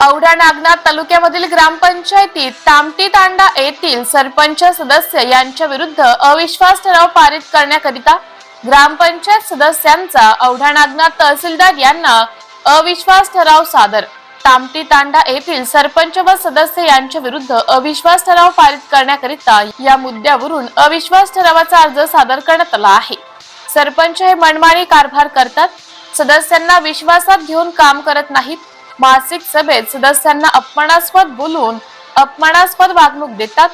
औढा नागनाथ तालुक्यामधील ग्रामपंचायतीत तामटी तांडा येथील सरपंच सदस्य यांच्या विरुद्ध अविश्वास ठराव पारित करण्याकरिता ग्रामपंचायत सदस्यांचा औढा नागनाथ तहसीलदार यांना अविश्वास ठराव सादर. तामटी तांडा येथील सरपंच व सदस्य यांच्या विरुद्ध अविश्वास ठराव पारित करण्याकरिता या मुद्द्यावरून अविश्वास ठरावाचा अर्ज सादर करण्यात आला आहे. सरपंच हे मनमानी कारभार करतात. सदस्यांना विश्वासात घेऊन काम करत नाहीत. मासिक सभेत सदस्यांना अपमानास्पद बोलून अपमानास्पद वागणूक देतात.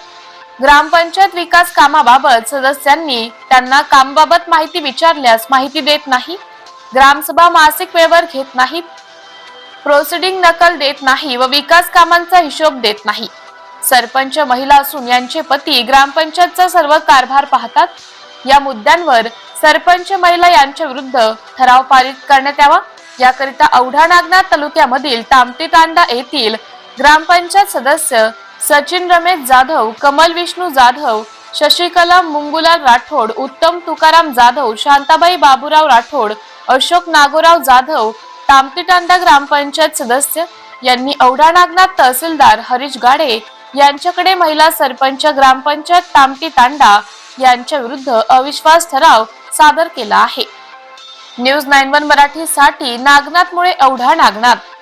ग्रामपंचायत विकास कामाबाबत सदस्यांनी त्यांना कामाबाबत माहिती विचारल्यास माहिती देत नाही. ग्रामसभा मासिक वेळेवर घेत नाहीत. प्रोसिडिंग नकल देत नाही व विकास कामांचा हिशोब देत नाही. सरपंच महिला असून यांचे पती ग्रामपंचायतचा सर्व कारभार पाहतात. या मुद्द्यांवर सरपंच महिला यांच्या विरुद्ध ठराव पारित करण्यात यावा. याकरिता औढा नागनाथ तालुक्यामधील तामती तांडा येथील ग्रामपंचायत सदस्य सचिन रमेश जाधव कमल विष्णू जाधव शशिकला मुंगुलाल राठोड उत्तम तुकाराम जाधव शांताबाई बाबूराव राठोड अशोक नागोराव जाधव तामतीटांडा ग्रामपंचायत सदस्य यांनी औढा नागनाथ तहसीलदार हरीश गाडे यांच्याकडे महिला सरपंच ग्रामपंचायत तामटी तांडा यांच्या विरुद्ध अविश्वास ठराव सादर केला आहे. न्यूज नाईन वन मराठी साठी नागनाथ. मुळे औढा नागनाथ